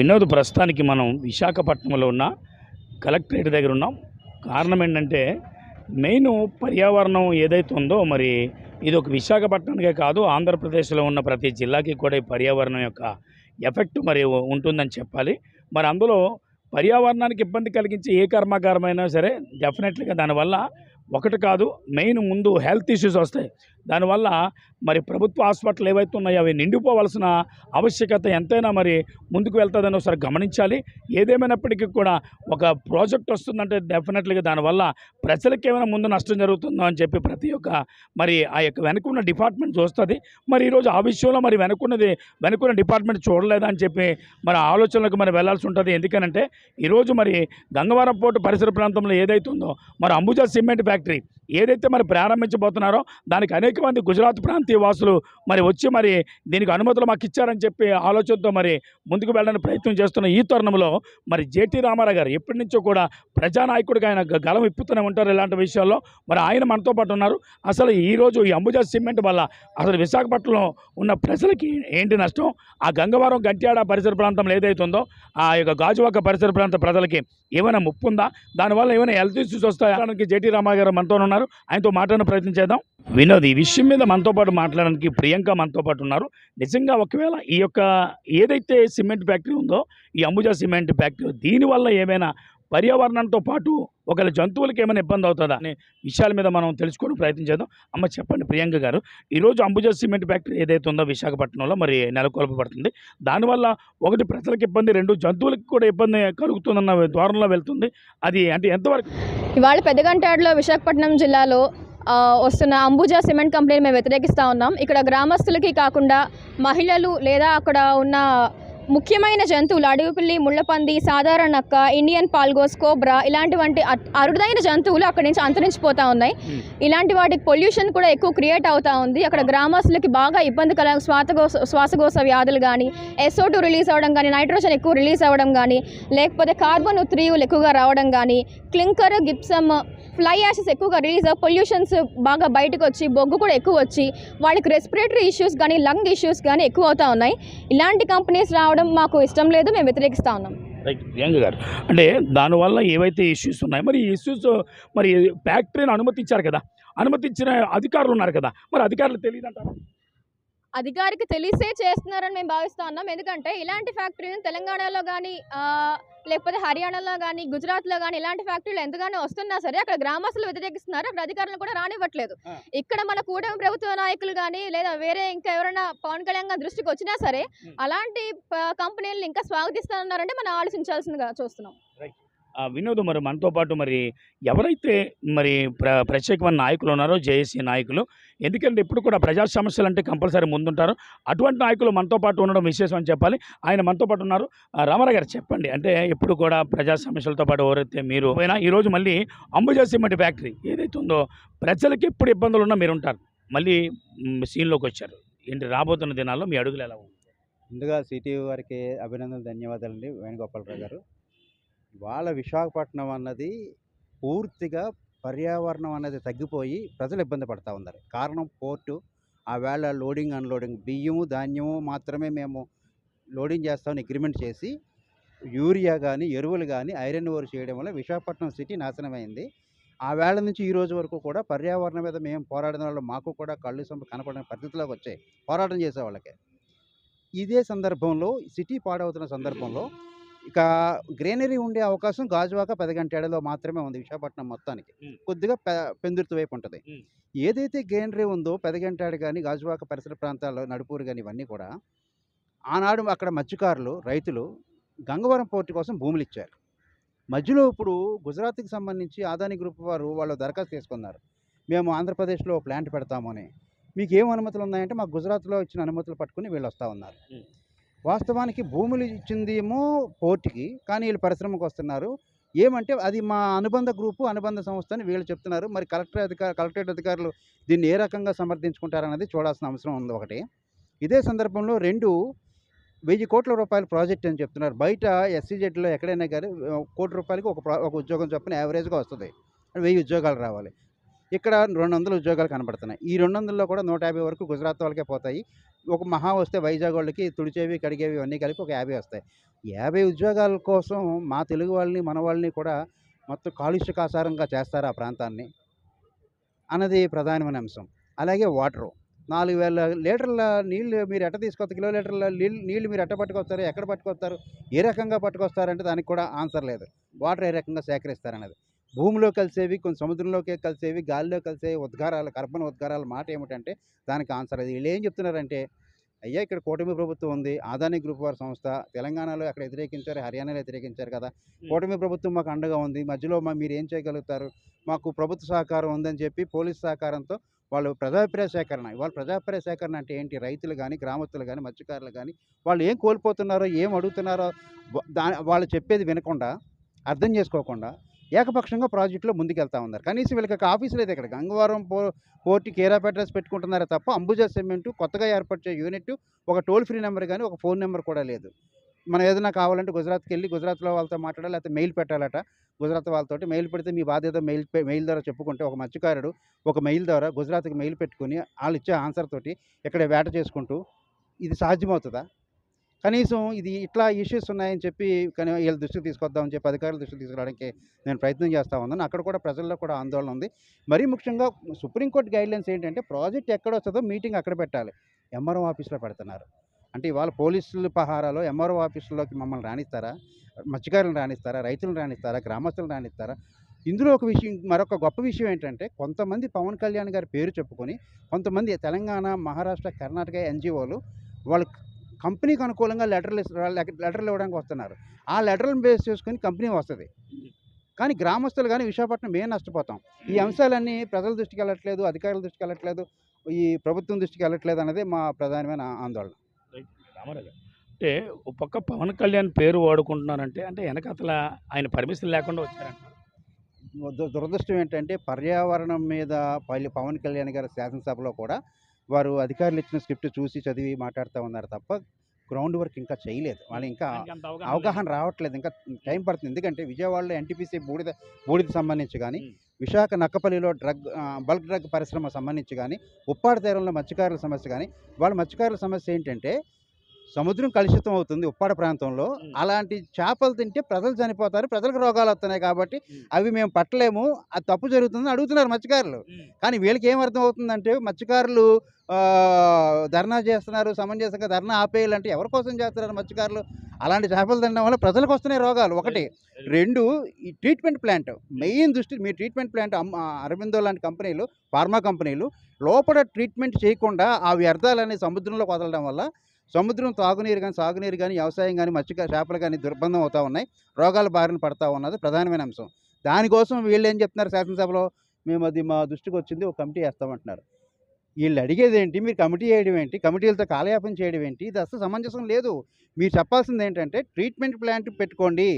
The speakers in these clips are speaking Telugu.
వినోద్ ప్రస్తుతానికి మనం విశాఖపట్నంలో ఉన్న కలెక్టరేట్ దగ్గర ఉన్నాం. కారణం ఏంటంటే మెయిన్ పర్యావరణం ఏదైతే ఉందో మరి ఇది ఒక విశాఖపట్నానికే కాదు ఆంధ్రప్రదేశ్లో ఉన్న ప్రతి జిల్లాకి కూడా ఈ పర్యావరణం యొక్క ఎఫెక్ట్ మరి ఉంటుందని చెప్పాలి. మరి అందులో పర్యావరణానికి ఇబ్బంది కలిగించే ఏ కర్మాగారమైనా సరే డెఫినెట్లీగా దానివల్ల ఒకటి కాదు మెయిన్ ముందు హెల్త్ ఇష్యూస్ వస్తాయి. దానివల్ల మరి ప్రభుత్వ హాస్పిటల్ ఏవైతే ఉన్నాయో అవి నిండిపోవలసిన ఆవశ్యకత ఎంతైనా మరి ముందుకు వెళ్తుందని ఒకసారి గమనించాలి. ఏదేమైనప్పటికీ కూడా ఒక ప్రాజెక్ట్ వస్తుందంటే డెఫినెట్లీగా దానివల్ల ప్రజలకు ఏమైనా ముందు నష్టం జరుగుతుందో అని చెప్పి ప్రతి ఒక్క మరి ఆ యొక్క వెనుకున్న డిపార్ట్మెంట్ చూస్తుంది. మరి ఈరోజు ఆ విషయంలో మరి వెనుకున్నది వెనుకున్న డిపార్ట్మెంట్ చూడలేదని చెప్పి మరి ఆలోచనలకు మరి వెళ్ళాల్సి ఉంటుంది. ఎందుకనంటే ఈరోజు మరి గంగవరం పోర్టు పరిసర ప్రాంతంలో ఏదైతుందో మరి అంబుజా సిమెంట్ ఫ్యాక్టరీ factory ఏదైతే మరి ప్రారంభించబోతున్నారో దానికి అనేక మంది గుజరాత్ ప్రాంతీయ వాసులు మరి వచ్చి మరి దీనికి అనుమతులు మాకు ఇచ్చారని చెప్పి ఆలోచనతో మరి ముందుకు వెళ్ళడానికి ప్రయత్నం చేస్తున్న ఈ తరుణంలో మరి జేటీ రామారావు గారు ఎప్పటి నుంచో కూడా ప్రజానాయకుడిగా ఆయన గలం ఇప్పుతూనే ఉంటారు ఇలాంటి విషయాల్లో. మరి ఆయన మనతో పాటు ఉన్నారు. అసలు ఈరోజు ఈ అంబుజా సిమెంట్ వల్ల అసలు విశాఖపట్నంలో ఉన్న ప్రజలకి ఏంటి నష్టం? ఆ గంగవరం గంట్యాడ పరిసర ప్రాంతంలో ఏదైతే ఉందో ఆ యొక్క గాజువాక పరిసర ప్రాంత ప్రజలకి ఏమైనా ముప్పు ఉందా? దానివల్ల ఏమైనా హెల్త్ ఇష్యూస్ వస్తాయి? జేటీ రామారావు గారు మనతో ఉన్నారు. ఆయనతో మాట్లాడిన ప్రయత్నం చేద్దాం. వినోద్ ఈ విషయం మీద మనతో పాటు మాట్లాడడానికి ప్రియాంక మనతో పాటు ఉన్నారు. నిజంగా ఒకవేళ ఈ యొక్క ఏదైతే సిమెంట్ ఫ్యాక్టరీ ఉందో ఈ అంబుజా సిమెంట్ ఫ్యాక్టరీ దీనివల్ల ఏమైనా పర్యావరణంతో పాటు ఒకవేళ జంతువులకి ఏమైనా ఇబ్బంది అవుతుందా అనే విషయాల మీద మనం తెలుసుకోవడం ప్రయత్నం చేద్దాం. అమ్మ చెప్పండి ప్రియాంక గారు. ఈరోజు అంబుజా సిమెంట్ ఫ్యాక్టరీ ఏదైతే ఉందో విశాఖపట్నంలో మరి నెలకొల్పబడుతుంది. దానివల్ల ఒకటి ప్రజలకు ఇబ్బంది రెండు జంతువులకు కూడా ఇబ్బంది కలుగుతుందన్న ద్వారంలో వెళ్తుంది. అది అంటే ఎంతవరకు ఇవాళ పెద్దగంటాడులో విశాఖపట్నం జిల్లాలో వస్తున్న అంబుజా సిమెంట్ కంపెనీని మేము వ్యతిరేకిస్తూ ఉన్నాం. ఇక్కడ గ్రామస్తులకి కాకుండా మహిళలు లేదా అక్కడ ఉన్న ముఖ్యమైన జంతువులు అడవిపిల్లి ముళ్ళపంది సాధారణ నక్క ఇండియన్ పాల్గోస్ కోబ్రా ఇలాంటివంటి అరుదైన జంతువులు అక్కడి నుంచి అంతరించిపోతూ ఉన్నాయి. Hmm. ఇలాంటి వాటికి పొల్యూషన్ కూడా ఎక్కువ క్రియేట్ అవుతూ ఉంది. అక్కడ గ్రామస్తులకి బాగా ఇబ్బంది కల శ్వాసకోశ శ్వాసకోశ వ్యాధులు కానీ ఎస్ఓ రిలీజ్ అవ్వడం కానీ నైట్రోజన్ ఎక్కువ రిలీజ్ అవ్వడం కానీ లేకపోతే కార్బన్ ఉత్రియులు ఎక్కువగా రావడం కానీ క్లింకర్ గిప్సమ్ ఫ్లై యాషెస్ ఎక్కువగా రిలీజ్ పొల్యూషన్స్ బాగా బయటకు వచ్చి బొగ్గు కూడా ఎక్కువ వచ్చి వాళ్ళకి రెస్పిరేటరీ ఇష్యూస్ కానీ లంగ్ ఇష్యూస్ కానీ ఎక్కువ అవుతా ఉన్నాయి. ఇలాంటి కంపెనీస్ రావడం మాకు ఇష్టం లేదు మేము వ్యతిరేకిస్తూ ఉన్నాం. రైట్ ప్రియాంక గారు. అంటే దానివల్ల ఏవైతే ఇష్యూస్ ఉన్నాయో మరి ఈ ఇష్యూస్ మరి ఫ్యాక్టరీని అనుమతించారు కదా అనుమతించిన అధికారులు ఉన్నారు కదా మరి అధికారులు తెలియదంటారు? అధికారికి తెలిసే చేస్తున్నారని మేము భావిస్తూ ఉన్నాం. ఎందుకంటే ఇలాంటి ఫ్యాక్టరీలు తెలంగాణలో కానీ లేకపోతే హర్యానాలో కానీ గుజరాత్లో కానీ ఇలాంటి ఫ్యాక్టరీలు ఎంతగానో వస్తున్నా సరే అక్కడ గ్రామస్తులు వ్యతిరేకిస్తున్నారు అక్కడ అధికారులను కూడా రానివ్వట్లేదు. ఇక్కడ మన కూటమి ప్రభుత్వ నాయకులు కానీ లేదా వేరే ఇంకా ఎవరైనా పవన్ కళ్యాణ్ దృష్టికి వచ్చినా సరే. అలాంటి కంపెనీలను ఇంకా స్వాగతిస్తున్నారంటే మనం ఆలోచించాల్సిందిగా చూస్తున్నాం వినోద్ మరి మనతో పాటు మరి ఎవరైతే మరి ప్ర ప్రత్యేకమైన నాయకులు ఉన్నారో జేఏసీ నాయకులు ఎందుకంటే ఇప్పుడు కూడా ప్రజా సమస్యలు అంటే కంపల్సరీ ముందుంటారు. అటువంటి నాయకులు మనతో పాటు ఉండడం విశేషం అని చెప్పాలి. ఆయన మనతో పాటు ఉన్నారు. రామారావు గారు చెప్పండి. అంటే ఎప్పుడు కూడా ప్రజా సమస్యలతో పాటు ఎవరైతే మీరు పోయినా ఈరోజు మళ్ళీ అంబుజా సిమెంట్ ఫ్యాక్టరీ ఏదైతే ఉందో ప్రజలకు ఎప్పుడు ఇబ్బందులు ఉన్నా మీరు ఉంటారు. మళ్ళీ సీన్లోకి వచ్చారు. ఏంటి రాబోతున్న దినాల్లో మీ అడుగులు ఎలా ఉంది ముందుగా సిటీ వారికి అభినందనలు ధన్యవాదాలండి. వేణుగోపాలరావు గారు. వాళ్ళ విశాఖపట్నం అన్నది పూర్తిగా పర్యావరణం అనేది తగ్గిపోయి ప్రజలు ఇబ్బంది పడతా ఉన్నారు. కారణం పోర్టు ఆ వేళ లోడింగ్ అన్లోడింగ్ బియ్యము ధాన్యము మాత్రమే మేము లోడింగ్ చేస్తామని అగ్రిమెంట్ చేసి యూరియా కానీ ఎరువులు కానీ ఐరన్ ఓర్ చేయడం వల్ల విశాఖపట్నం సిటీ నాశనమైంది. ఆ వేళ నుంచి ఈ రోజు వరకు కూడా పర్యావరణం మీద మేము పోరాడిన వాళ్ళు మాకు కూడా కళ్ళు సొంప కనపడిన పరిస్థితిలోకి వచ్చాయి. పోరాటం చేసే వాళ్ళకి. ఇదే సందర్భంలో సిటీ పాడవుతున్న సందర్భంలో ఇక గ్రీనరీ ఉండే అవకాశం గాజువాక పెదగంటేడలో మాత్రమే ఉంది విశాఖపట్నం మొత్తానికి. కొద్దిగా పె పెందుర్తి వైపు ఉంటుంది. ఏదైతే గ్రీనరీ ఉందో పెదగంటాడు కానీ గాజువాక పరిసర ప్రాంతాల్లో నడుపూరు కానీ ఇవన్నీ కూడా ఆనాడు అక్కడ మత్స్యకారులు రైతులు గంగవరం పోర్టు కోసం భూములు ఇచ్చారు మధ్యలో ఇప్పుడు గుజరాత్కి సంబంధించి ఆదాని గ్రూప్ వారు వాళ్ళు దరఖాస్తు చేసుకున్నారు మేము ఆంధ్రప్రదేశ్లో ప్లాంట్ పెడతామని మీకు ఏం అనుమతులు ఉన్నాయంటే మాకు గుజరాత్లో ఇచ్చిన అనుమతులు పట్టుకుని వీళ్ళు వస్తూ ఉన్నారు. వాస్తవానికి భూములు ఇచ్చిందేమో పోర్టుకి కానీ వీళ్ళు పరిశ్రమకు వస్తున్నారు. ఏమంటే అది మా అనుబంధ గ్రూపు అనుబంధ సంస్థ అని వీళ్ళు చెప్తున్నారు. మరి కలెక్టర్ అధికార కలెక్టరేట్ అధికారులు దీన్ని ఏ రకంగా సమర్థించుకుంటారన్నది చూడాల్సిన అవసరం ఉంది ఒకటి. ఇదే సందర్భంలో రెండు వెయ్యి కోట్ల రూపాయల ప్రాజెక్ట్ అని చెప్తున్నారు. బయట ఎస్సీజెడ్లో ఎక్కడైనా కానీ కోటి రూపాయలకి ఒక ఒక ఉద్యోగం చొప్పున యావరేజ్గా వస్తుంది. వెయ్యి ఉద్యోగాలు రావాలి. ఇక్కడ రెండు వందల ఉద్యోగాలు కనబడుతున్నాయి. ఈ రెండు వందల్లో కూడా నూట యాభై వరకు గుజరాత్ వాళ్ళకే పోతాయి. ఒక మహా వస్తే వైజాగ్ వాళ్ళకి తుడిచేవి కడిగేవి అన్నీ కలిపి ఒక యాభై వస్తాయి. యాభై ఉద్యోగాల కోసం మా తెలుగు వాళ్ళని మన వాళ్ళని కూడా మొత్తం కాలుష్య కాసారంగా చేస్తారు ఆ ప్రాంతాన్ని? అన్నది ప్రధానమైన అంశం. అలాగే వాటరు. నాలుగు వేల లీటర్ల నీళ్ళు మీరు ఎట్ట తీసుకొస్తారు? కిలో లీటర్ల నీళ్ళు నీళ్ళు మీరు ఎట్ట పట్టుకొస్తారు? ఎక్కడ పట్టుకొస్తారు? ఏ రకంగా పట్టుకొస్తారంటే దానికి కూడా ఆన్సర్ లేదు. వాటర్ ఏ రకంగా సేకరిస్తారనేది. భూమిలో కలిసేవి కొన్ని సముద్రంలోకి కలిసేవి గాలిలో కలిసే ఉద్గారాలు కర్బన ఉద్గారాల మాట ఏమిటంటే దానికి ఆన్సర్ అది. వీళ్ళు ఏం చెప్తున్నారంటే అయ్యా ఇక్కడ కూటమి ప్రభుత్వం ఉంది ఆదాని గ్రూప్ వారి సంస్థ తెలంగాణలో అక్కడ వ్యతిరేకించారు హర్యానాలో వ్యతిరేకించారు కదా కూటమి ప్రభుత్వం మాకు అండగా ఉంది మధ్యలో మా మీరు ఏం చేయగలుగుతారు మాకు ప్రభుత్వ సహకారం ఉందని చెప్పి పోలీస్ సహకారంతో వాళ్ళు ప్రజాభిప్రాయ సేకరణ ఇవాళ ప్రజాభిప్రాయ సేకరణ అంటే ఏంటి? రైతులు కానీ గ్రామస్తులు కానీ మత్స్యకారులు కానీ వాళ్ళు ఏం కోల్పోతున్నారో ఏం అడుగుతున్నారో దా వాళ్ళు చెప్పేది వినకుండా అర్థం చేసుకోకుండా ఏకపక్షంగా ప్రాజెక్టులో ముందుకెళ్తా ఉన్నారు. కనీసం వీళ్ళకి ఒక ఆఫీస్ లేదు ఇక్కడ. గంగవరం పో పోర్టు కేరాప్ అడ్రస్ పెట్టుకుంటున్నారే తప్ప అంబుజా సిమెంట్ కొత్తగా ఏర్పరిచే యూనిట్ ఒక టోల్ ఫ్రీ నెంబర్ కానీ ఒక ఫోన్ నెంబర్ కూడా లేదు. మనం ఏదైనా కావాలంటే గుజరాత్కి వెళ్ళి గుజరాత్లో వాళ్ళతో మాట్లాడాలి లేకపోతే మెయిల్ పెట్టాలట. గుజరాత్ వాళ్ళతోటి మెయిల్ పెడితే మీ బాధ్యత మెయిల్ మెయిల్ ద్వారా చెప్పుకుంటే ఒక మత్స్యకారుడు ఒక మెయిల్ ద్వారా గుజరాత్కి మెయిల్ పెట్టుకుని వాళ్ళు ఇచ్చే ఆన్సర్ తోటి ఇక్కడ వేట చేసుకుంటూ ఇది సాధ్యమవుతుందా? కనీసం ఇది ఇట్లా ఇష్యూస్ ఉన్నాయని చెప్పి కానీ వీళ్ళ దృష్టికి తీసుకొద్దామని చెప్పి అధికారుల దృష్టికి తీసుకురావడానికి నేను ప్రయత్నం చేస్తా ఉన్నాను. అక్కడ కూడా ప్రజల్లో కూడా ఆందోళన ఉంది. మరీ ముఖ్యంగా సుప్రీంకోర్టు గైడ్లైన్స్ ఏంటంటే ప్రాజెక్ట్ ఎక్కడ వస్తుందో మీటింగ్ అక్కడ పెట్టాలి. ఎంఆర్ఓ ఆఫీస్లో పెడుతున్నారు. అంటే ఇవాళ పోలీసుల పహారాలో ఎంఆర్ఓ ఆఫీసులోకి మమ్మల్ని రాణిస్తారా మత్స్యకారులను రాణిస్తారా రైతులను రాణిస్తారా గ్రామస్తులను రాణిస్తారా ఇందులో ఒక విషయం మరొక గొప్ప విషయం ఏంటంటే కొంతమంది పవన్ కళ్యాణ్ గారి పేరు చెప్పుకొని కొంతమంది తెలంగాణ మహారాష్ట్ర కర్ణాటక ఎన్జిఓలు వాళ్ళు కంపెనీకి అనుకూలంగా లెటర్లు లెటర్లు ఇవ్వడానికి వస్తున్నారు. ఆ లెటర్లను బేస్ చేసుకొని కంపెనీ వస్తుంది. కానీ గ్రామస్తులు కానీ విశాఖపట్నం మేము నష్టపోతాం. ఈ అంశాలన్నీ ప్రజల దృష్టికి వెళ్ళట్లేదు అధికారుల దృష్టికి వెళ్ళట్లేదు ఈ ప్రభుత్వం దృష్టికి వెళ్ళట్లేదు అనేది మా ప్రధానమైన ఆందోళన. అంటే ఒక పక్క పవన్ కళ్యాణ్ పేరు వాడుకుంటున్నారంటే అంటే వెనకతల ఆయన పర్మిషన్ లేకుండా వచ్చారంట. దురదృష్టం ఏంటంటే పర్యావరణం మీద పల్లి పవన్ కళ్యాణ్ గారి శాసనసభలో కూడా వారు అధికారులు ఇచ్చిన స్క్రిప్ట్ చూసి చదివి మాట్లాడుతూ ఉన్నారు తప్ప గ్రౌండ్ వర్క్ ఇంకా చేయలేదు వాళ్ళు ఇంకా అవగాహన రావట్లేదు ఇంకా టైం పడుతుంది ఎందుకంటే విజయవాడలో ఎన్టీపీసీ బూడిద బూడిద సంబంధించి కానీ. విశాఖ నక్కపల్లిలో డ్రగ్ బల్క్ డ్రగ్ పరిశ్రమ సంబంధించి కానీ ఉప్పాడ తీరంలో మత్స్యకారుల సమస్య కానీ వాళ్ళ మత్స్యకారుల సమస్య ఏంటంటే సముద్రం కలుషితం అవుతుంది ఉప్పాడ ప్రాంతంలో. అలాంటి చేపలు తింటే ప్రజలు చనిపోతారు ప్రజలకు రోగాలు వస్తున్నాయి కాబట్టి. అవి మేము పట్టలేము అది తప్పు జరుగుతుందని అడుగుతున్నారు మత్స్యకారులు. కానీ వీళ్ళకి ఏం అర్థం అవుతుందంటే మత్స్యకారులు ధర్నా చేస్తున్నారు సమంజసంగా ధర్నా ఆపేయాలంటే ఎవరి కోసం చేస్తున్నారు మత్స్యకారులు? అలాంటి చేపలు తినడం వల్ల ప్రజలకు వస్తున్నాయి రోగాలు. ఒకటి. రెండు ఈ ట్రీట్మెంట్ ప్లాంట్ మెయిన్ దృష్టి మీ ట్రీట్మెంట్ ప్లాంట్ అరబిందో లాంటి కంపెనీలు ఫార్మా కంపెనీలు లోపల ట్రీట్మెంట్ చేయకుండా ఆ వ్యర్థాలని సముద్రంలోకి వదలడం వల్ల సముద్రం తాగునీరు కానీ సాగునీరు కానీ వ్యవసాయం కానీ మత్స్య చేపలు కానీ దుర్బంధం అవుతూ ఉన్నాయి. రోగాల బారిన పడతా ఉన్నది. ప్రధానమైన అంశం. దానికోసం వీళ్ళు ఏం చెప్తున్నారు శాసనసభలో? మేము అది మా దృష్టికి వచ్చింది ఒక కమిటీ వేస్తామంటున్నారు. వీళ్ళు అడిగేది ఏంటి మీరు కమిటీ చేయడం ఏంటి? కమిటీలతో కాలయాపన చేయడం ఏంటి? ఇది అసలు సమంజసం లేదు. మీరు చెప్పాల్సింది ఏంటంటే ట్రీట్మెంట్ ప్లాంట్ పెట్టుకోండి.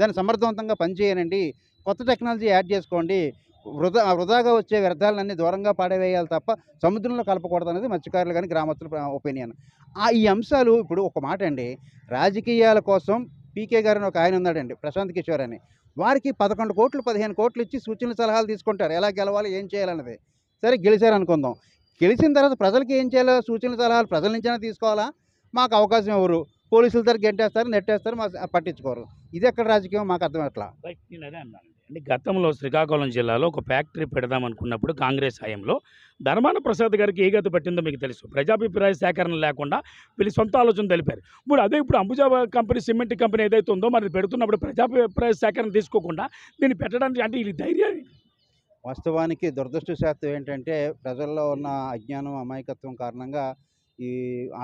దాన్ని సమర్థవంతంగా పనిచేయనండి కొత్త టెక్నాలజీ యాడ్ చేసుకోండి. వృధా వృధాగా వచ్చే వ్యర్థాలన్నీ దూరంగా పాడవేయాలి తప్ప సముద్రంలో కలపకూడదు అనేది మత్స్యకారులు కానీ గ్రామస్తుల ఒపీనియన్. ఆ ఈ అంశాలు ఇప్పుడు ఒక మాట అండి. రాజకీయాల కోసం పీకే గారు ఒక ఆయన ఉన్నాడండి ప్రశాంత్ కిషోర్ అని. వారికి పదకొండు కోట్లు పదిహేను కోట్లు ఇచ్చి సూచనలు సలహాలు తీసుకుంటారు. ఎలా గెలవాలి ఏం చేయాలన్నది. సరే గెలిచారు అనుకుందాం గెలిచిన తర్వాత ప్రజలకి ఏం చేయాలో సూచనలు సలహాలు ప్రజల నుంచైనా తీసుకోవాలా? మాకు అవకాశం ఎవరు? పోలీసుల దగ్గర గెంటేస్తారు నెట్టేస్తారు మా పట్టించుకోరు. ఇది ఎక్కడ రాజకీయం? మాకు అర్థం ఎట్లా అంటే గతంలో శ్రీకాకుళం జిల్లాలో ఒక ఫ్యాక్టరీ పెడదాం అనుకున్నప్పుడు కాంగ్రెస్ హయాంలో ధర్మాన ప్రసాద్ గారికి ఏ గతి పట్టిందో మీకు తెలుసు. ప్రజాభిప్రాయ సేకరణ లేకుండా వీళ్ళు సొంత ఆలోచన తెలిపారు. ఇప్పుడు అదే ఇప్పుడు అంబుజా కంపెనీ సిమెంట్ కంపెనీ ఏదైతే ఉందో మరి పెడుతున్నప్పుడు ప్రజాభిప్రాయ సేకరణ తీసుకోకుండా దీన్ని పెట్టడానికి అంటే ఇది ధైర్యాన్ని వాస్తవానికి దురదృష్టశాత్తు ఏంటంటే ప్రజల్లో ఉన్న అజ్ఞానం అమాయకత్వం కారణంగా ఈ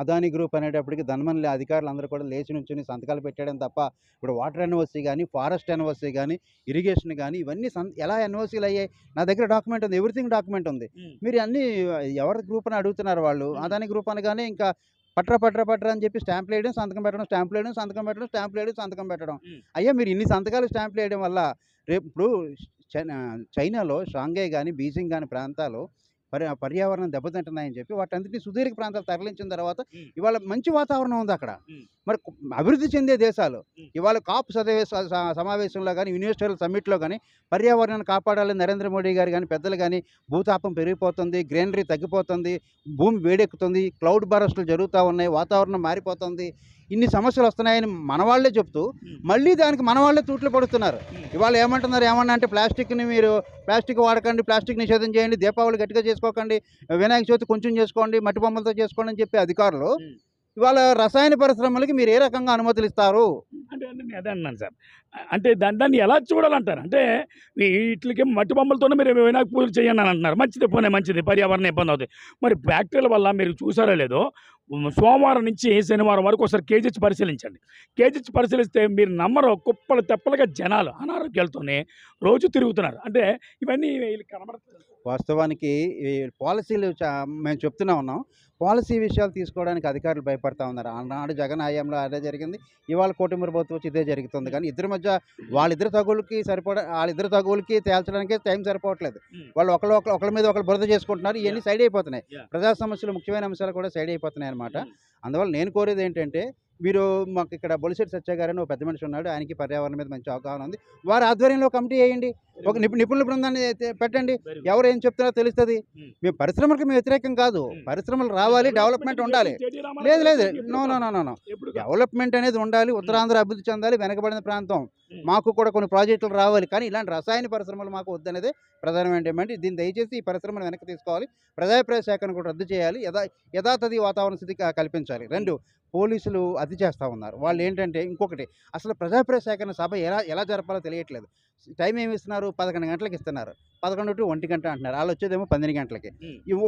అదాని గ్రూప్ అనేటప్పటికి ధనమని అధికారులు అందరూ కూడా లేచి నుంచుని సంతకాలు పెట్టడం తప్ప ఇప్పుడు వాటర్ ఎన్ఓసి కానీ ఫారెస్ట్ ఎన్ఓసి కానీ ఇరిగేషన్ కానీ ఇవన్నీ ఎలా ఎన్ఓసీలు అయ్యాయి నా దగ్గర డాక్యుమెంట్ ఉంది ఎవ్రీథింగ్ డాక్యుమెంట్ ఉంది. మీరు అన్నీ ఎవరి గ్రూప్ అని అడుగుతున్నారు వాళ్ళు. అదాని గ్రూప్ అనగానే ఇంకా పట్రా పట్రా పట్రా అని చెప్పి స్టాంపులు వేయడం సంతకం పెట్టడం స్టాంపులు వేయడం సంతకం పెట్టడం స్టాంపులు వేయడం సంతకం పెట్టడం. అయ్యా మీరు ఇన్ని సంతకాలు స్టాంపులు వేయడం వల్ల రేపు ఇప్పుడు చైనాలో షాంఘై కానీ బీజింగ్ కానీ ప్రాంతాలు పరి పర్యావరణం దెబ్బతింటున్నాయని చెప్పి వాటన్నిటిని సుదీర్ఘ ప్రాంతాలు తరలించిన తర్వాత. ఇవాళ మంచి వాతావరణం ఉంది అక్కడ. మరి అభివృద్ధి చెందే దేశాలు ఇవాళ కాప్ సమావేశంలో కానీ యూనివర్సల్ సమ్మిట్లో కానీ పర్యావరణాన్ని కాపాడాలని నరేంద్ర మోడీ గారు కానీ పెద్దలు కానీ భూతాపం పెరిగిపోతుంది గ్రీనరీ తగ్గిపోతుంది భూమి వేడెక్కుతుంది క్లౌడ్ బరస్టులు జరుగుతూ ఉన్నాయి వాతావరణం మారిపోతుంది ఇన్ని సమస్యలు వస్తున్నాయని మన వాళ్ళే చెప్తూ మళ్ళీ దానికి మన వాళ్ళే తూట్లు పడుతున్నారు. ఇవాళ ఏమంటున్నారు ఏమన్నా అంటే ప్లాస్టిక్ని మీరు ప్లాస్టిక్ వాడకండి ప్లాస్టిక్ నిషేధం చేయండి దీపావళి గట్టిగా చేసుకోకండి వినాయక చవితి కొంచెం చేసుకోండి మట్టి బొమ్మలతో చేసుకోండి అని చెప్పి అధికారులు. ఇవాళ రసాయన పరిశ్రమలకి మీరు ఏ రకంగా అనుమతులు ఇస్తారు? అంటే అదే అన్నాను సార్. అంటే దాన్ని దాన్ని ఎలా చూడాలంటారు? అంటే వీటికి మట్టి బొమ్మలతోనే మీరు వినాయక పూజలు చేయండి అని అంటున్నారు. మంచిది పోనీ మంచిది పర్యావరణ ఇబ్బంది అవుతుంది. మరి ఫ్యాక్టరీల వల్ల మీరు చూసారో లేదో సోమవారం నుంచి శనివారం వరకు ఒకసారి కేజీహెచ్ పరిశీలించండి. కేజీహెచ్ పరిశీలిస్తే మీరు నమ్మరు కుప్పలు తెప్పలుగా జనాలు అనారోగ్యాలతోనే రోజు తిరుగుతున్నారు. అంటే ఇవన్నీ వీళ్ళు కనబడుతుంది వాస్తవానికి పాలసీలు చా- మేము చెప్తున్నా ఉన్నాం. పాలసీ విషయాలు తీసుకోవడానికి అధికారులు భయపడతా ఉన్నారు. ఆనాడు జగన్ హయాంలో అదే జరిగింది. ఇవాళ కూటమి ప్రభుత్వం వచ్చి ఇదే జరుగుతుంది. కానీ ఇద్దరి మధ్య వాళ్ళిద్దరు తగులకి సరిపడ వాళ్ళిద్దరు తగులకి తేల్చడానికి టైం సరిపోవట్లేదు. వాళ్ళు ఒకళ్ళు ఒకళ్ళు ఒకళ్ళ మీద ఒకళ్ళు బురద చేసుకుంటున్నారు. ఇవన్నీ సైడ్ అయిపోతున్నాయి. ప్రజా సమస్యలు ముఖ్యమైన అంశాలు కూడా సైడ్ అయిపోతున్నాయి అనమాట. అందువల్ల నేను కోరేది ఏంటంటే మీరు మాకు ఇక్కడ బొలిశెట్టి సత్య గారని ఒక పెద్ద మనిషి ఉన్నాడు. ఆయనకి పర్యావరణం మీద మంచి అవగాహన ఉంది. వారి ఆధ్వర్యంలో కమిటీ వేయండి. ఒక నిపు నిపుణుల బృందాన్ని పెట్టండి. ఎవరు ఏం చెప్తున్నారో తెలుస్తుంది. మేము పరిశ్రమలకు మేము వ్యతిరేకం కాదు. పరిశ్రమలు రావాలి డెవలప్మెంట్ ఉండాలి. లేదు లేదు. No no no no development అనేది ఉండాలి ఉత్తరాంధ్ర అభివృద్ధి చెందాలి వెనకబడిన ప్రాంతం. మాకు కూడా కొన్ని ప్రాజెక్టులు రావాలి. కానీ ఇలాంటి రసాయన పరిశ్రమలు మాకు వద్దనేది ప్రధానమైన డిమాండ్. దీన్ని దయచేసి ఈ పరిశ్రమను వెనక్కి తీసుకోవాలి. ప్రజాప్రయ శాఖను కూడా రద్దు చేయాలి. యథా యథాతథి వాతావరణ స్థితి కల్పించాలి. రెండు పోలీసులు అతి చేస్తూ ఉన్నారు. వాళ్ళు ఏంటంటే ఇంకొకటి అసలు ప్రజాప్రయ సేకరణ సభ ఎలా ఎలా జరపాలో తెలియట్లేదు. టైం ఏమి ఇస్తున్నారు? పదకొండు గంటలకు ఇస్తున్నారు. పదకొండు టు ఒంటి గంట అంటున్నారు. వాళ్ళు వచ్చేదేమో పన్నెండు గంటలకి.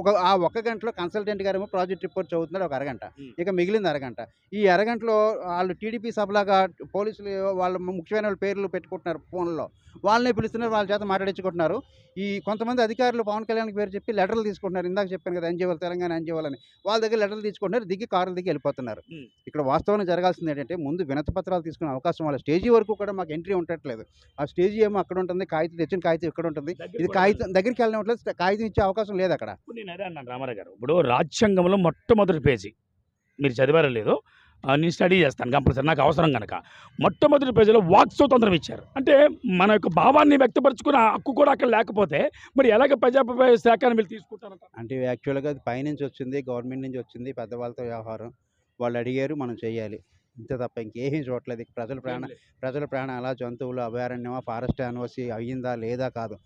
ఒక ఆ ఒక్క గంటలో కన్సల్టెంట్ గారేమో ప్రాజెక్ట్ రిపోర్ట్ చదువుతున్నాడు ఒక అరగంట. ఇక మిగిలింది అరగంట. ఈ అరగంటలో వాళ్ళు టీడీపీ సభలాగా పోలీసులు వాళ్ళ ముఖ్యమైన వాళ్ళ పేర్లు పెట్టుకుంటున్నారు ఫోన్లో. వాళ్ళని పిలుస్తున్నారు వాళ్ళ చేత మాట్లాడించుకుంటున్నారు. ఈ కొంతమంది అధికారులు పవన్ కళ్యాణ్ పేరు చెప్పి లెటర్లు తీసుకుంటున్నారు. ఇందాక చెప్పాను కదా ఎన్జిఓలు తెలంగాణ ఎన్జిఓలు అని వాళ్ళ దగ్గర లెటర్లు తీసుకుంటున్నారు దిగి కారులు దిగి వెళ్ళిపోతున్నారు. ఇక్కడ వాస్తవాన్ని జరగాల్సింది ఏంటంటే ముందు వినతి పత్రాలు తీసుకునే అవకాశం వాళ్ళ స్టేజీ వరకు కూడా మాకు ఎంట్రీ ఉండట్లేదు. ఆ స్టేజీ ఏమో అక్కడ ఉంటుంది కాగితం తెచ్చిన కాగితం ఇక్కడ ఉంటుంది. ఇది కాగితం దగ్గరికి వెళ్ళినట్లేదు కాగితం ఇచ్చే అవకాశం లేదు అక్కడ. ఇప్పుడు నేను అదే అన్నాను రామారావు గారు ఇప్పుడు రాజ్యాంగంలో మొట్టమొదటి పేజీ మీరు చదివారో లేదో నేను స్టడీ చేస్తాను కంపల్సరీ నాకు అవసరం కనుక మొట్టమొదటి పేజీలో వాక్ స్వతంత్రం ఇచ్చారు. అంటే మన యొక్క భావాన్ని వ్యక్తపరచుకునే హక్కు కూడా అక్కడ లేకపోతే మరి ఎలాగ ప్రజాపయ శాఖను వీళ్ళు తీసుకుంటారంట అంటే యాక్చువల్గా అది పైనుంచి వచ్చింది గవర్నమెంట్ నుంచి వచ్చింది పెద్దవాళ్ళతో వ్యవహారం. వాళ్ళు అడిగారు మనం చేయాలి. ఇంతే తప్ప ఇంకేమీ చూడలేదు ప్రజల ప్రాణ ప్రజల ప్రాణాల జంతువులు అభయారణ్యమా ఫారెస్ట్ యానివర్సరీ అయ్యిందా లేదా కాదు.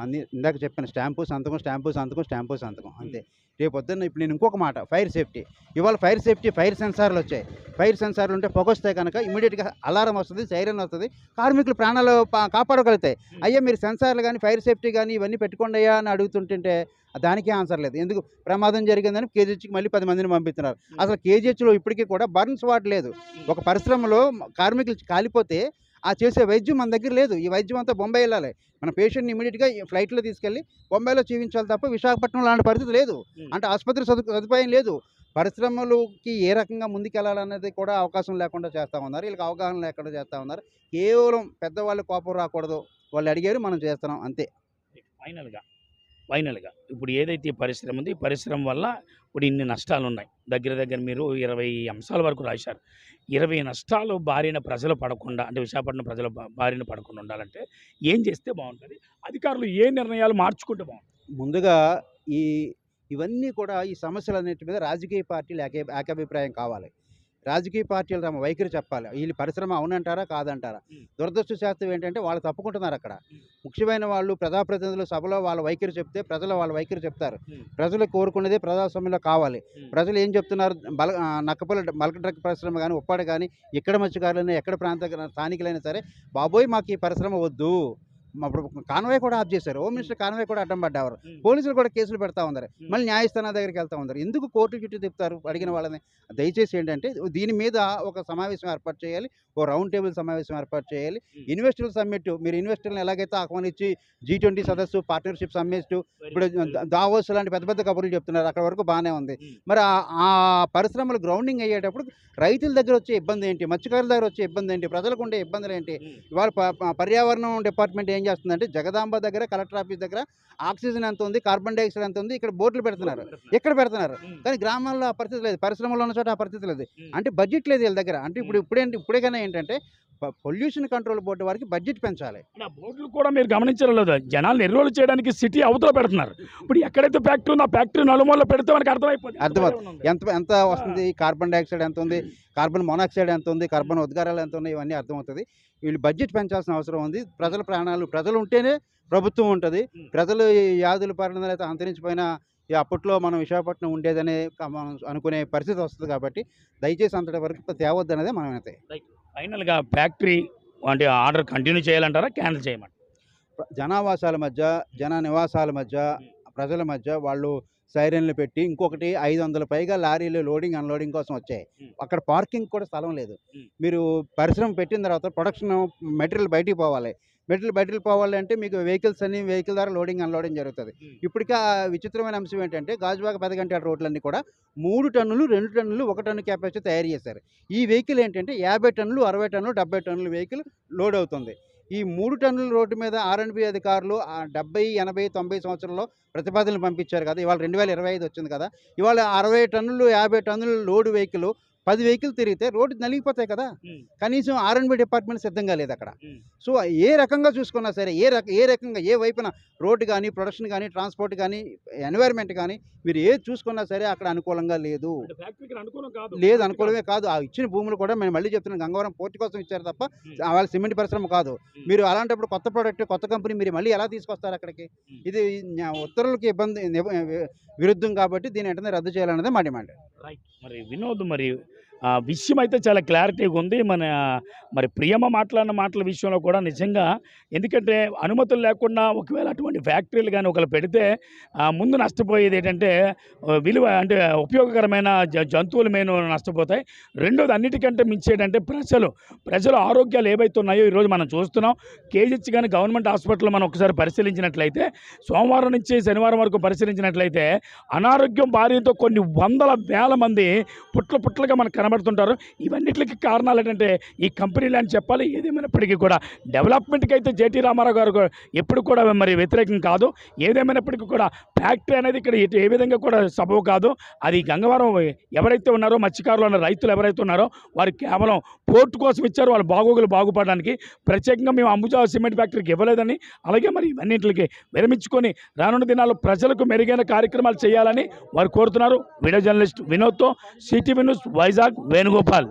అన్ని ఇందాక చెప్పాను స్టాంపు సంతకం స్టాంపు సంతకం స్టాంపు సంతకం. అంతే. రేపు పొద్దున్న ఇప్పుడు నేను ఇంకొక మాట ఫైర్ సేఫ్టీ. ఇవాళ ఫైర్ సేఫ్టీ ఫైర్ సెన్సార్లు వచ్చాయి. ఫైర్ సెన్సార్లు ఉంటే పొగ వస్తాయి కనుక ఇమీడియట్గా అలారం వస్తుంది సైరన్ వస్తుంది. కార్మికులు ప్రాణాలు పా- కాపాడగలుగుతాయి. అయ్యా మీరు సెన్సార్లు కానీ ఫైర్ సేఫ్టీ కానీ ఇవన్నీ పెట్టుకోండి అయ్యా అని అడుగుతుంటుంటే దానికే ఆన్సర్ లేదు. ఎందుకు? ప్రమాదం జరిగిందని కేజీహెచ్కి మళ్ళీ పది మందిని పంపిస్తున్నారు. అసలు కేజీహెచ్లో ఇప్పటికీ కూడా బర్న్స్ వార్డ్ లేదు. ఒక పరిశ్రమలో కార్మికులు కాలిపోతే ఆ చేసే వైద్యం మన దగ్గర లేదు. ఈ వైద్యం అంతా బొంబాయి వెళ్ళాలి. మన పేషెంట్ని ఇమీడియట్గా ఫ్లైట్లో తీసుకెళ్ళి బొంబాయిలో చూపించాలి తప్ప విశాఖపట్నం లాంటి పరిస్థితి లేదు. అంటే ఆసుపత్రి సదు సదుపాయం లేదు. పరిశ్రమలకి ఏ రకంగా ముందుకెళ్ళాలనేది కూడా అవకాశం లేకుండా చేస్తూ ఉన్నారు. వీళ్ళకి అవగాహన లేకుండా చేస్తూ ఉన్నారు. కేవలం పెద్దవాళ్ళు కోపం రాకూడదు. వాళ్ళు అడిగారు మనం చేస్తున్నాం. అంతే. ఫైనల్గా ఫైనల్గా. ఇప్పుడు ఏదైతే ఈ పరిశ్రమ ఉంది ఈ పరిశ్రమ వల్ల ఇప్పుడు ఇన్ని నష్టాలు ఉన్నాయి దగ్గర దగ్గర మీరు ఇరవై అంశాల వరకు రాశారు. ఇరవై నష్టాలు బారిన ప్రజలు పడకుండా అంటే విశాఖపట్నం ప్రజలు బారిన పడకుండా ఉండాలంటే ఏం చేస్తే బాగుంటుంది? అధికారులు ఏ నిర్ణయాలు మార్చుకుంటే బాగుంటుంది? ముందుగా ఈ ఇవన్నీ కూడా ఈ సమస్యలన్నిటి మీద రాజకీయ పార్టీలు ఏకాభిప్రాయం కావాలి. రాజకీయ పార్టీలు తమ వైఖరి చెప్పాలి వీళ్ళు పరిశ్రమ అవునంటారా కాదంటారా Hmm. దురదృష్టశాస్త్రం ఏంటంటే వాళ్ళు తప్పుకుంటున్నారు అక్కడ. ముఖ్యమైన వాళ్ళు ప్రజాప్రతినిధులు సభలో వాళ్ళ వైఖరి చెప్తే ప్రజలు వాళ్ళ వైఖరి చెప్తారు. ప్రజలు కోరుకునేదే ప్రజాస్వామ్యంలో కావాలి. ప్రజలు ఏం చెప్తున్నారు బల నక్కపల్లి మలక ట్రక్ పరిశ్రమ కానీ ఉప్పాడ కానీ ఎక్కడ మత్స్యకారులైనా ఎక్కడ ప్రాంత స్థానికులైనా సరే బాబోయ్ మాకు ఈ పరిశ్రమ వద్దు మా ఇప్పుడు కాన్వాయ్ కూడా ఆఫ్ చేశారు. హోమ్ మినిస్టర్ కాన్వాయ్ కూడా అడ్డం పడ్డారు. పోలీసులు కూడా కేసులు పెడతా ఉన్నారు. మళ్ళీ న్యాయస్థానాల దగ్గరికి వెళ్తా ఉన్నారు. ఎందుకు కోర్టు చుట్టూ తిప్పుతారు? అడిగిన వాళ్ళని. దయచేసి ఏంటంటే దీని మీద ఒక సమావేశం ఏర్పాటు చేయాలి. ఓ రౌండ్ టేబుల్ సమావేశం ఏర్పాటు చేయాలి. ఇన్వెస్టర్ల సమ్మిట్. మీరు ఇన్వెస్టర్లను ఎలాగైతే ఆహ్వానించి జీ ట్వంటీ సదస్సు పార్ట్నర్షిప్ సమ్మిట్ ఇప్పుడు దావోస్ లాంటి పెద్ద పెద్ద కబుర్లు చెప్తున్నారు. అక్కడ వరకు బాగానే ఉంది. మరి ఆ- పరిశ్రమలు గ్రౌండింగ్ అయ్యేటప్పుడు రైతుల దగ్గర వచ్చే ఇబ్బంది ఏంటి? మత్స్యకారుల దగ్గర వచ్చే ఇబ్బంది ఏంటి? ప్రజలకు ఉండే ఇబ్బందులు ఏంటి? ఇవాళ ప- పర్యావరణం డిపార్ట్మెంట్ ఏం ఏం చేస్తుందంటే జగదాంబ దగ్గర కలెక్టర్ ఆఫీస్ దగ్గర ఆక్సిజన్ ఎంత ఉంది కార్బన్ డైఆక్సైడ్ ఎంత ఉంది ఇక్కడ బోర్డులు పెడుతున్నారు. ఎక్కడ పెడుతున్నారు. కానీ గ్రామాల్లో ఆ పరిస్థితి లేదు. పరిశ్రమలో ఉన్న చోట ఆ పరిస్థితి లేదు. అంటే బడ్జెట్ లేదు వీళ్ళ దగ్గర. అంటే ఇప్పుడు ఇప్పుడే ఇప్పుడే కానీ ఏంటంటే పొల్యూషన్ కంట్రోల్ బోర్డు వారికి బడ్జెట్ పెంచాలి. బోర్డులు కూడా మీరు గమనించారో లేదో. జనాలు ఎర్రోలు చేయడానికి సిటీ అవతల పెడుతున్నారు. ఇప్పుడు ఎక్కడైతే ఫ్యాక్టరీ ఉందో ఆ ఫ్యాక్టరీ నలుమూలలో పెడితే మనకి అర్థమైపోతుంది అర్థమవుతుంది. ఎంత ఎంత వస్తుంది? కార్బన్ డైఆక్సైడ్ ఎంత ఉంది? కార్బన్ మోనాక్సైడ్ ఎంత ఉంది? కార్బన్ ఉద్గారాలు ఎంత ఉన్నాయి? ఇవన్నీ అర్థమవుతుంది. వీళ్ళు బడ్జెట్ పెంచాల్సిన అవసరం ఉంది. ప్రజల ప్రాణాలు ప్రజలు ఉంటేనే ప్రభుత్వం ఉంటుంది. ప్రజలు ఈ వ్యాధుల పరిణామాలు అయితే అంతరించిపోయిన ఈ అప్పట్లో మనం విశాఖపట్నం ఉండేదనే మనం అనుకునే పరిస్థితి వస్తుంది కాబట్టి దయచేసి అంతటి వరకు తేవద్దు అనేది మనం అయితే ఫైనల్గా ఫ్యాక్టరీ అంటే ఆర్డర్ కంటిన్యూ చేయాలంటారా? క్యాన్సిల్ చేయమంటారా? జనావాసాల మధ్య జన నివాసాల మధ్య ప్రజల మధ్య వాళ్ళు సైరన్లు పెట్టి ఇంకొకటి ఐదు వందల పైగా లారీలు లోడింగ్ అన్లోడింగ్ కోసం వచ్చాయి. అక్కడ పార్కింగ్ కూడా స్థలం లేదు. మీరు పరిశ్రమ పెట్టిన తర్వాత ప్రొడక్షన్ మెటీరియల్ బయటికి పోవాలి. మెటీరియల్ బయటికి పోవాలి అంటే మీకు వెహికల్స్ అన్ని వెహికల్ ద్వారా లోడింగ్ అన్లోడింగ్ జరుగుతుంది. ఇప్పటికీ ఆ విచిత్రమైన అంశం ఏంటంటే గాజువాక పెదగంట రోడ్లన్నీ కూడా మూడు టన్నులు రెండు టన్నులు ఒక టన్ను కెపాసిటీ తయారు చేశారు. ఈ వెహికల్ ఏంటంటే యాభై టన్నులు అరవై టన్నులు డెబ్బై టన్నుల వెహికల్ లోడ్ అవుతుంది. ఈ మూడు టన్నుల రోడ్డు మీద ఆర్ఎండ్బి అధికారులు ఆ డెబ్బై ఎనభై తొంభై సంవత్సరంలో ప్రతిపాదనలు పంపించారు కదా. ఇవాళ రెండు వేల ఇరవై ఐదు వచ్చింది కదా. ఇవాళ అరవై టన్నులు యాభై టన్నుల లోడ్ వెహికల్ పది వెహికల్ తిరిగితే రోడ్డు నలిగిపోతాయి కదా. కనీసం ఆర్ఎండ్బి డిపార్ట్మెంట్ సిద్ధంగా లేదు అక్కడ. సో ఏ రకంగా చూసుకున్నా సరే ఏ రక ఏ రకంగా ఏ వైపున రోడ్డు కానీ ప్రొడక్షన్ కానీ ట్రాన్స్పోర్ట్ కానీ ఎన్వైర్న్మెంట్ కానీ మీరు ఏది చూసుకున్నా సరే అక్కడ అనుకూలంగా లేదు లేదు అనుకూలమే కాదు ఆ ఇచ్చిన భూములు కూడా మేము మళ్ళీ చెప్తున్నాం గంగవరం పోర్టు కోసం ఇచ్చారు తప్ప. వాళ్ళ సిమెంట్ పరిశ్రమ కాదు. మీరు అలాంటప్పుడు కొత్త ప్రోడక్ట్ కొత్త కంపెనీ మీరు మళ్ళీ ఎలా తీసుకొస్తారు అక్కడికి. ఇది ఉత్తర్వులకి ఇబ్బంది విరుద్ధం కాబట్టి దీని వెంటనే రద్దు చేయాలన్నదే మా డిమాండ్ రైట్ మరి వినోద్ మరి ఆ విషయం అయితే చాలా క్లారిటీగా ఉంది. మన మరి ప్రియమ్మ మాట్లాడిన మాటల విషయంలో కూడా నిజంగా ఎందుకంటే అనుమతులు లేకుండా ఒకవేళ అటువంటి ఫ్యాక్టరీలు కానీ ఒకళ్ళు పెడితే ముందు నష్టపోయేది ఏంటంటే విలువ అంటే ఉపయోగకరమైన జ జంతువులు మేము నష్టపోతాయి. రెండోది అన్నిటికంటే మించేటంటే ప్రజలు ప్రజల ఆరోగ్యాలు ఏవైతే ఉన్నాయో ఈరోజు మనం చూస్తున్నాం. కేజీహెచ్ కానీ గవర్నమెంట్ హాస్పిటల్ మనం ఒకసారి పరిశీలించినట్లయితే సోమవారం నుంచి శనివారం వరకు పరిశీలించినట్లయితే అనారోగ్యం భార్యతో కొన్ని వందల వేల మంది పుట్ల పుట్లగా మనకు కనబడుతుంటారు. ఇవన్నిటికి కారణాలు ఏంటంటే ఈ కంపెనీలు అని చెప్పాలి ఏదేమైనప్పటికీ కూడా డెవలప్మెంట్కి అయితే జేటీ రామారావు గారు ఎప్పుడు కూడా మరి వ్యతిరేకం కాదు. ఏదేమైనప్పటికీ కూడా ఫ్యాక్టరీ అనేది ఇక్కడ ఏ విధంగా కూడా సబవు కాదు. అది గంగవరం ఎవరైతే ఉన్నారో మత్స్యకారులు ఉన్న రైతులు ఎవరైతే ఉన్నారో వారు కేవలం పోర్టు కోసం ఇచ్చారు. వాళ్ళ బాగోగులు బాగుపడడానికి ప్రత్యేకంగా మేము అంబుజా సిమెంట్ ఫ్యాక్టరీకి ఇవ్వలేదని అలాగే మరి ఇవన్నింటికి విరమించుకొని రానున్న దినాల్లో ప్రజలకు మెరుగైన కార్యక్రమాలు చేయాలని వారు కోరుతున్నారు. వీడియో జర్నలిస్ట్ వినోద్తో సిటీవీ న్యూస్ వైజాగ్. వేణుగోపాల్.